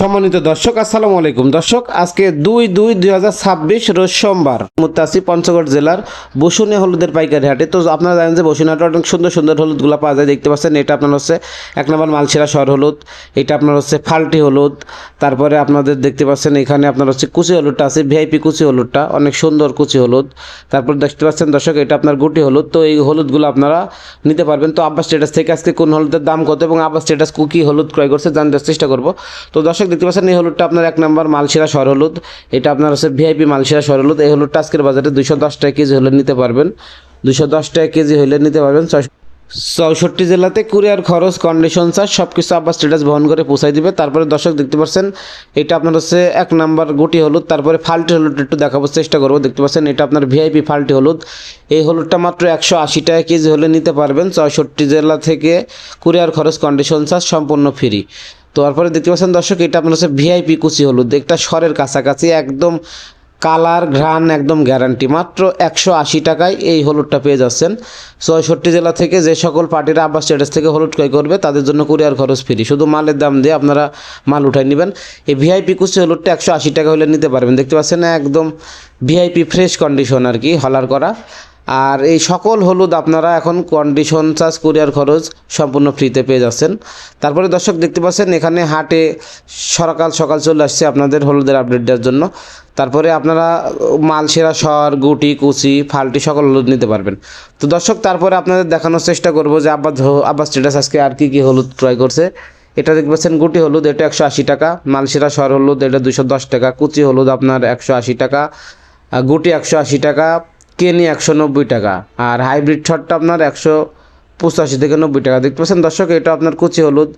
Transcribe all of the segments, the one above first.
সম্মানিত দর্শক, আসসালামু আলাইকুম। দর্শক, আজকে দুই দুই দুই হাজার ছাব্বিশ রোজ সোমবার মুতাসি পঞ্চগড় জেলার বসুনিয়া হলুদের পাইকারি হাটে। তো আপনারা জানেন যে বসুনিয়াটা অনেক সুন্দর সুন্দর হলুদগুলো পাওয়া যায়, দেখতে পাচ্ছেন। এটা আপনার হচ্ছে এক নম্বর মালসেরা শহর হলুদ, এটা আপনার হচ্ছে ফাল্টি হলুদ, তারপরে আপনাদের দেখতে পাচ্ছেন এখানে আপনার হচ্ছে কুচি হলুদটা আছে, ভিআইপি কুচি হলুদটা, অনেক সুন্দর কুচি হলুদ। তারপর দেখতে পাচ্ছেন দর্শক, এটা আপনার গুটি হলুদ, তো এই হলুদগুলো আপনারা নিতে পারবেন। তো আব্বাস স্টেটাস থেকে আজকে কোন হলুদের দাম কত এবং আব্বাস স্টেটাস কুকি হলুদ ক্রয় করছে জানতে চেষ্টা করব। তো দর্শক দেখতে পাচ্ছেন, এই হলুদটা আপনার এক নম্বর মালসিরা সর হলুদ এটা আপনার হচ্ছে ভিআইপি মালসিরা সর হলুদ এই হলুদটা আজকের বাজারে দুশো দশ টাকা কেজি হলে নিতে পারবেন। দুশো দশ টাকা কেজি হলে নিতে পারবেন। চৌষট্টি জেলাতে কুরিয়ার খরচ কন্ডিশন চার্জ সব কিছু আবার স্ট্যাটাস বহন করে পৌঁছাই দিবে। তারপরে দর্শক দেখতে পাচ্ছেন, এটা আপনার হচ্ছে এক নাম্বার গুটি হলুদ। তারপরে ফাল্টি হলুদ একটু দেখাবার চেষ্টা করব। দেখতে পাচ্ছেন, এটা আপনার ভিআইপি ফাল্টি হলুদ। এই হলুদটা মাত্র একশো আশি টাকা কেজি হলে নিতে পারবেন। চৌষট্টি জেলা থেকে কুরিয়ার খরচ কন্ডিশন চার্জ সম্পূর্ণ ফ্রি তো তারপরে দেখতে পাচ্ছেন দর্শক, এটা আপনার হচ্ছে ভিআইপি কুচি হলুদ। একটা স্বরের কাছাকাছি একদম কালার ঘ্রাণ, একদম গ্যারান্টি মাত্র একশো আশি টাকায় এই হলুদটা পেয়ে যাচ্ছেন। ছয়ষট্টি জেলা থেকে যে সকল পার্টিরা আব্বাস স্টেটাস থেকে হলুদ ক্রয় করবে, তাদের জন্য কুরিয়ার খরচ ফ্রি শুধু মালের দাম দিয়ে আপনারা মাল উঠাই নেবেন। এই ভিআইপি কুচি হলুদটা একশো আশি টাকা হলে নিতে পারবেন। দেখতে পাচ্ছেন একদম ভিআইপি ফ্রেশ কন্ডিশন আর কি, হলার করা। আর এই সকল হলুদ আপনারা এখন কন্ডিশন চার্জ কুরিয়ার খরচ সম্পূর্ণ ফ্রিতে পেয়ে যাচ্ছেন। তারপরে দর্শক দেখতে পাচ্ছেন, এখানে হাটে সকাল সকাল চলে আসছে আপনাদের হলুদের আপডেট দেওয়ার জন্য। তারপরে আপনারা মালসেরা সর গুটি, কুচি, ফাল্টি সকল হলুদ নিতে পারবেন। তো দর্শক, তারপরে আপনাদের দেখানোর চেষ্টা করব যে আব্বা আব্বা স্টেটাস আজকে আর কি কি হলুদ ক্রয় করছে। এটা দেখতে পাচ্ছেন, গুটি হলুদ, এটা একশো আশি টাকা। মালসেরা সর হলুদ, এটা দুশো দশ টাকা। কুচি হলুদ আপনার একশো আশি টাকা। গুটি একশো আশি টাকা। কেনি একশো নব্বই টাকা, আর হাইব্রিড ছটটা আপনার একশো পঁচাশি থেকে নব্বই টাকা। দেখতে পাচ্ছেন দর্শক, এটা আপনার কুচি হলুদ,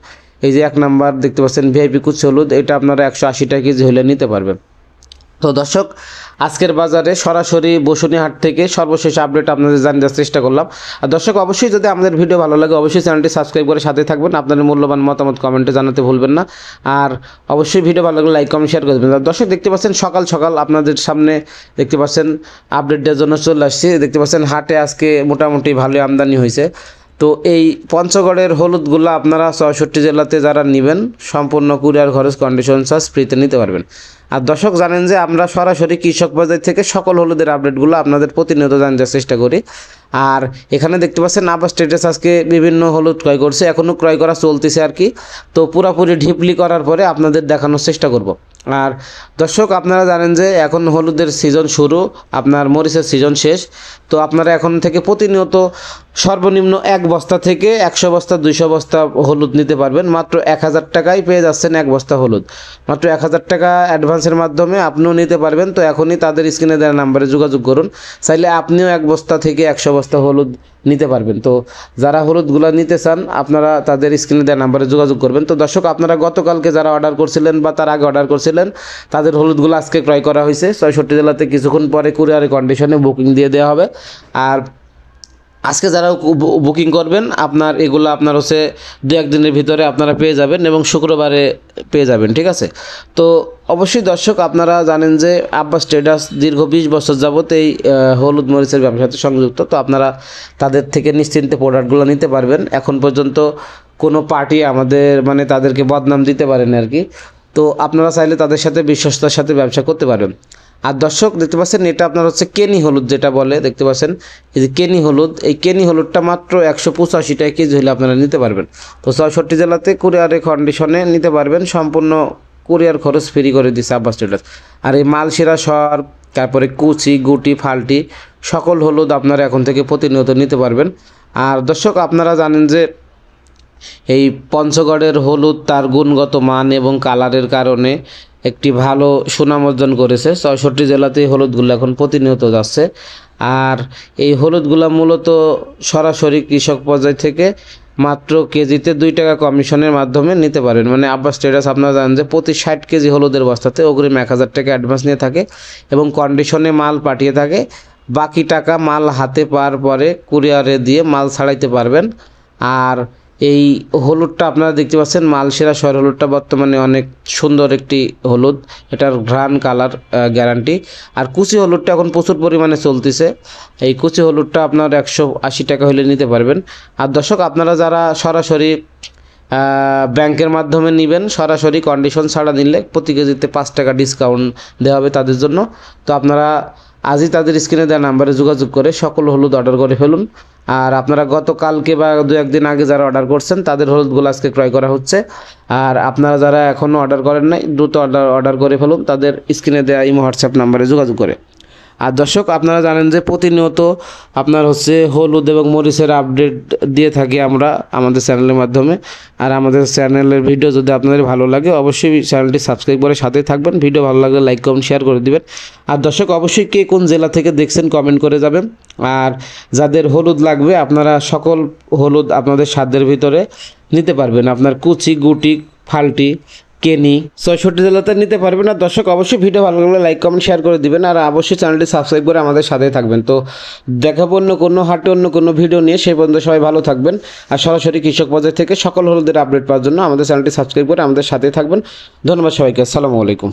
এই যে এক নাম্বার দেখতে পাচ্ছেন ভিআইপি কুচি হলুদ, এটা আপনারা একশো আশি টাকা কেজি হলে নিতে পারবেন। তো দর্শক, আজকের বাজারে সরাসরি বসুনি হাট থেকে সর্বশেষ আপডেট আপনাদের দেওয়ার চেষ্টা করলাম। আর দর্শক, অবশ্যই যদি আমাদের ভিডিও ভালো লাগে, অবশ্যই চ্যানেলটি সাবস্ক্রাইব করে সাথে থাকবেন। আপনাদের মূল্যবান মতামত কমেন্টে জানাতে ভুলবেন না। আর অবশ্যই ভিডিও ভালো লাগলে লাইক কমেন্ট শেয়ার করে দেবেন। আর দর্শক, দেখতে পাচ্ছেন সকাল সকাল আপনাদের সামনে দেখতে পাচ্ছেন আপডেট দেওয়ার জন্য চলে আসছি। দেখতে পাচ্ছেন হাটে আজকে মোটামুটি ভালোই আমদানি হয়েছে। তো এই পঞ্চগড়ের হলুদগুলো আপনারা চৌষট্টি জেলাতে যারা নেবেন, সম্পূর্ণ কুরিয়ার খরচ কন্ডিশন চার্জ ফ্রিতে নিতে পারবেন। আর দর্শক জানেন যে আমরা সরাসরি কৃষক বাজার থেকে সকল হলুদের আপডেটগুলো আপনাদের প্রতিনিয়ত জানতে চেষ্টা করি। আর এখানে দেখতে পাচ্ছেন আবার স্টেটাস আজকে বিভিন্ন হলুদ ক্রয় করছে এখনও ক্রয় করা চলতেছে আর কি। তো পুরাপুরি ঢিপলি করার পরে আপনাদের দেখানোর চেষ্টা করব। আর দর্শক, আপনারা জানেন যে এখন হলুদের সিজন শুরু, আপনার মরিচের সিজন শেষ। তো আপনারা এখন থেকে প্রতিনিয়ত সর্বনিম্ন এক বস্তা থেকে একশো বস্তা, দুইশো বস্তা হলুদ নিতে পারবেন। মাত্র এক হাজার টাকায় পেয়ে যাচ্ছেন এক বস্তা হলুদ। মাত্র এক হাজার টাকা অ্যাডভান্সের মাধ্যমে আপনিও নিতে পারবেন। তো এখনই তাদের স্ক্রিনে দেওয়া নাম্বারে যোগাযোগ করুন। চাইলে আপনিও এক বস্তা থেকে একশো বস্তা হলুদ নিতে পারবেন। তো যারা হলুদগুলো নিতে চান, আপনারা তাদের স্ক্রিনে দেওয়া নাম্বারে যোগাযোগ করবেন। তো দর্শক, আপনারা গতকালকে যারা অর্ডার করছিলেন বা তার আগে অর্ডার করছিলেন, তাদের হলুদগুলো আজকে ক্রয় করা হয়েছে। ছয়ষট্টি জেলাতে কিছুক্ষণ পরে কুরিয়ারে কন্ডিশনে বুকিং দিয়ে দেওয়া হবে। আর আজকে যারা বুকিং করবেন, আপনার এগুলো আপনার হচ্ছে দু একদিনের ভিতরে আপনারা পেয়ে যাবেন এবং শুক্রবারে পেয়ে যাবেন, ঠিক আছে? তো অবশ্যই দর্শক, আপনারা জানেন যে আব্বাস স্টেটাস দীর্ঘ বিশ বছর যাবত এই হলুদ মরিচের ব্যবসার সাথে সংযুক্ত, তো আপনারা তাদের থেকে নিশ্চিন্তে প্রোডাক্টগুলো নিতে পারবেন। এখন পর্যন্ত কোনো পার্টি আমাদের মানে তাদেরকে বদনাম দিতে পারেন আর কি। তো আপনারা চাইলে তাদের সাথে বিশ্বস্ততার সাথে ব্যবসা করতে পারবেন আর দর্শক, দেখতে পাচ্ছেন, এটা আপনার হচ্ছে কেনি হলুদ যেটা বলে, দেখতে পাচ্ছেন? এই যে কেনি হলুদ, এই কেনি হলুদটা মাত্র একশো পঁচাশি টাকা কেজি হলে আপনারা নিতে পারবেন। তো ছয়ষট্টি জেলাতে কুরিয়ারে কন্ডিশনে নিতে পারবেন, সম্পূর্ণ কুরিয়ার খরচ ফ্রি করে দিচ্ছে আব্বাস স্টেটাস আর এই মালসেরা সর, তারপরে কুচি, গুটি, ফাল্টি, সকল হলুদ আপনারা এখন থেকে প্রতিনিয়ত নিতে পারবেন। আর দর্শক, আপনারা জানেন যে এই পঞ্চগড়ের হলুদ তার গুণগত মান এবং কালারের কারণে একটি ভালো সুনাম অর্জন করেছে। ছয়ষট্টি জেলাতেই হলুদগুলো এখন প্রতিনিয়ত যাচ্ছে। আর এই হলুদগুলো মূলত সরাসরি কৃষক পর্যায় থেকে মাত্র কেজিতে দুই টাকা কমিশনের মাধ্যমে নিতে পারেন। মানে আব্বাস স্টেটাস আপনারা জানেন যে প্রতি ষাট কেজি হলুদের বস্তাতে অগ্রিম এক হাজার টাকা অ্যাডভান্স নিয়ে থাকে এবং কন্ডিশনে মাল পাঠিয়ে থাকে। বাকি টাকা মাল হাতে পাওয়ার পরে কুরিয়ারে দিয়ে মাল ছাড়াইতে পারবেন। আর এই হলুদটা আপনারা দেখতে পাচ্ছেন, মালসেরা শহর হলুদটা বর্তমানে অনেক সুন্দর একটি হলুদ। এটার ঘ্রাণ কালার গ্যারান্টি। আর কুচি হলুদটা এখন প্রচুর পরিমাণে চলতেছে। এই কুচি হলুদটা আপনার একশো আশি টাকা হলে নিতে পারবেন। আর দর্শক, আপনারা যারা সরাসরি ব্যাংকের মাধ্যমে নেবেন, সরাসরি কন্ডিশন ছাড়া নিলে প্রতি কেজিতে পাঁচ টাকা ডিসকাউন্ট দেওয়া হবে তাদের জন্য। তো আপনারা আজই তাদের স্ক্রিনে দেওয়া নাম্বারে যোগাযোগ করে সকল হলুদ অর্ডার করে ফেলুন। আর আপনারা গতকালকে বা দু একদিন আগে যারা অর্ডার করছেন, তাদের হলুদ হলুদগুলো আজকে ক্রয় করা হচ্ছে। আর আপনারা যারা এখনও অর্ডার করেন নাই, দ্রুত অর্ডার অর্ডার করে ফেলুন। তাদের স্ক্রিনে দেওয়া ইমো হোয়াটসঅ্যাপ নাম্বারে যোগাযোগ করে। আর দর্শক, আপনারা জানেন যে প্রতিনিয়ত আপনার হচ্ছে হলুদ এবং মরিচের আপডেট দিয়ে থাকি আমরা আমাদের চ্যানেলের মাধ্যমে। আর আমাদের চ্যানেলের ভিডিও যদি আপনাদের ভালো লাগে, অবশ্যই চ্যানেলটি সাবস্ক্রাইব করে সাথেই থাকবেন। ভিডিও ভালো লাগলে লাইক, কমেন্ট, শেয়ার করে দিবেন। আর দর্শক, অবশ্যই কে কোন জেলা থেকে দেখছেন কমেন্ট করে যাবেন। আর যাদের হলুদ লাগবে, আপনারা সকল হলুদ আপনাদের সাধ্যের ভিতরে নিতে পারবেন। আপনার কুচি, গুটি, ফাল্টি কেনি ছয়ষট্টি জেলাতে নিতে পারবেন আর দর্শক, অবশ্যই ভিডিও ভালো লাগলে লাইক কমেন্ট শেয়ার করে দিবেন। আর অবশ্যই চ্যানেলটি সাবস্ক্রাইব করে আমাদের সাথে থাকবেন। তো দেখাবো অন্য কোনো হাটে অন্য কোনো ভিডিও নিয়ে। সেই পর্যন্ত সবাই ভালো থাকবেন। আর সরাসরি কৃষক বাজার থেকে সকল হলুদের আপডেট পাওয়ার জন্য আমাদের চ্যানেলটি সাবস্ক্রাইব করে আমাদের সাথে থাকবেন। ধন্যবাদ সবাইকে। আসসালামু আলাইকুম।